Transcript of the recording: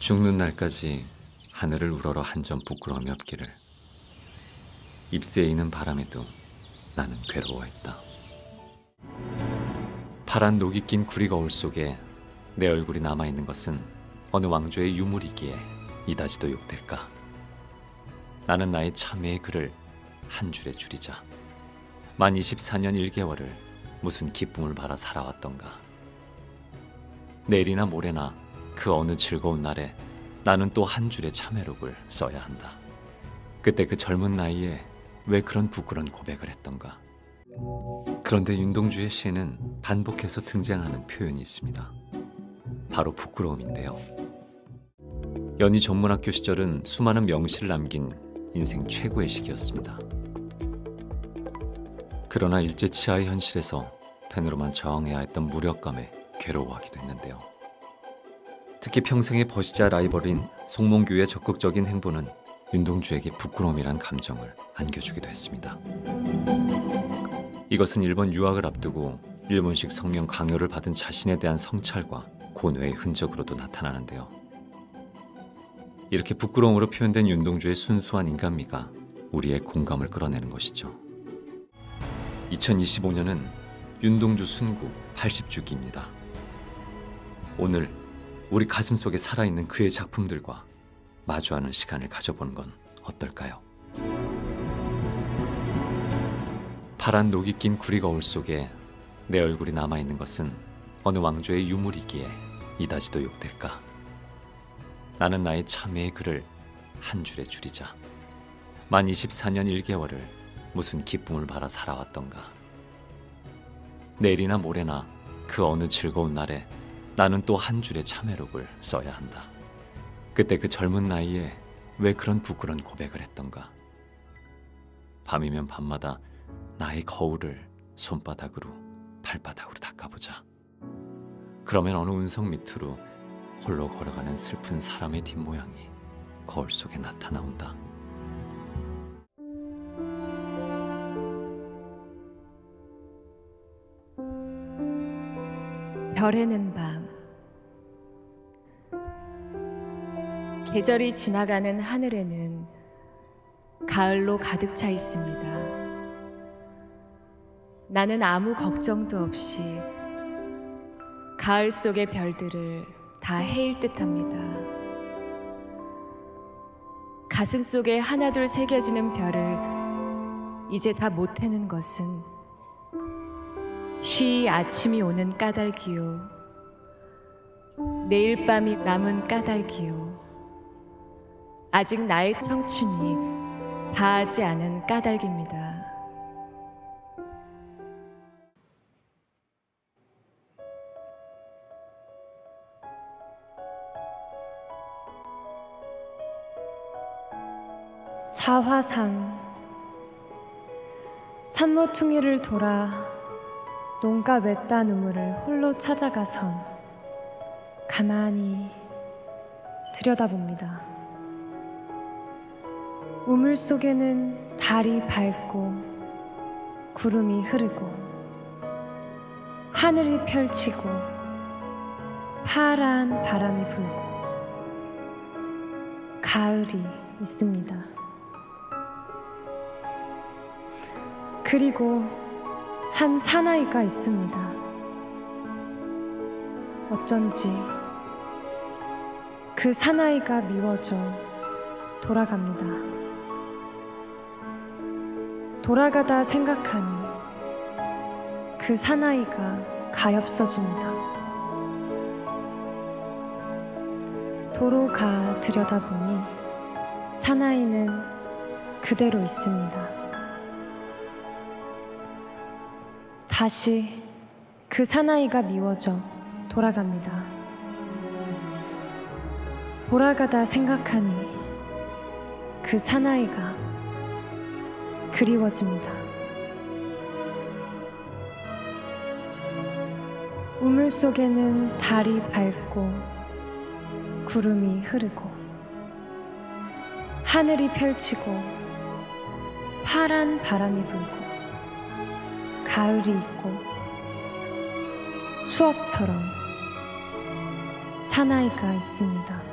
죽는 날까지 하늘을 우러러 한 점 부끄러움이 없기를. 잎새에 있는 바람에도 나는 괴로워했다. 파란 녹이 낀 구리 거울 속에 내 얼굴이 남아 있는 것은 어느 왕조의 유물이기에 이다지도 욕될까? 나는 나의 참회의 글을 한 줄에 줄이자. 만 24년 1개월을 무슨 기쁨을 바라 살아왔던가. 내일이나 모레나 그 어느 즐거운 날에 나는 또 한 줄의 참회록을 써야 한다. 그때 그 젊은 나이에 왜 그런 부끄러운 고백을 했던가. 그런데 윤동주의 시에는 반복해서 등장하는 표현이 있습니다. 바로 부끄러움인데요. 연희 전문학교 시절은 수많은 명시를 남긴 인생 최고의 시기였습니다. 그러나 일제치하의 현실에서 펜으로만 저항해야 했던 무력감에 괴로워하기도 했는데요. 특히 평생의 버시자 라이벌인 송몽규의 적극적인 행보는 윤동주에게 부끄러움이란 감정을 안겨주기도 했습니다. 이것은 일본 유학을 앞두고 일본식 성명 강요를 받은 자신에 대한 성찰과 고뇌의 흔적으로도 나타나는데요. 이렇게 부끄러움으로 표현된 윤동주의 순수한 인간미가 우리의 공감을 끌어내는 것이죠. 2025년은 윤동주 순구 80주기입니다. 오늘 우리 가슴 속에 살아있는 그의 작품들과 마주하는 시간을 가져보는 건 어떨까요? 파란 녹이 낀 구리 거울 속에 내 얼굴이 남아있는 것은 어느 왕조의 유물이기에 이다지도 욕될까? 나는 나의 참회의 글을 한 줄에 줄이자. 만 24년 1개월을 무슨 기쁨을 바라 살아왔던가. 내일이나 모레나 그 어느 즐거운 날에 나는 또 한 줄의 참회록을 써야 한다. 그때 그 젊은 나이에 왜 그런 부끄러운 고백을 했던가. 밤이면 밤마다 나의 거울을 손바닥으로 발바닥으로 닦아보자. 그러면 어느 운석 밑으로 홀로 걸어가는 슬픈 사람의 뒷모양이 거울 속에 나타나온다. 별에는 밤 계절이 지나가는 하늘에는 가을로 가득 차 있습니다. 나는 아무 걱정도 없이 가을 속의 별들을 다 헤일 듯 합니다. 가슴 속에 하나둘 새겨지는 별을 이제 다 못 해는 것은 쉬 아침이 오는 까닭이요 내일 밤이 남은 까닭이요 아직 나의 청춘이 다하지 않은 까닭입니다. 자화상 산모퉁이를 돌아 농가 외딴 우물을 홀로 찾아가선 가만히 들여다봅니다. 우물 속에는 달이 밝고 구름이 흐르고 하늘이 펼치고 파란 바람이 불고 가을이 있습니다. 그리고 한 사나이가 있습니다. 어쩐지 그 사나이가 미워져 돌아갑니다. 돌아가다 생각하니 그 사나이가 가엾어집니다. 도로 가 들여다보니 사나이는 그대로 있습니다. 다시 그 사나이가 미워져 돌아갑니다. 돌아가다 생각하니 그 사나이가 그리워집니다. 우물 속에는 달이 밝고 구름이 흐르고 하늘이 펼치고 파란 바람이 불고 가을이 있고 추억처럼 사나이가 있습니다.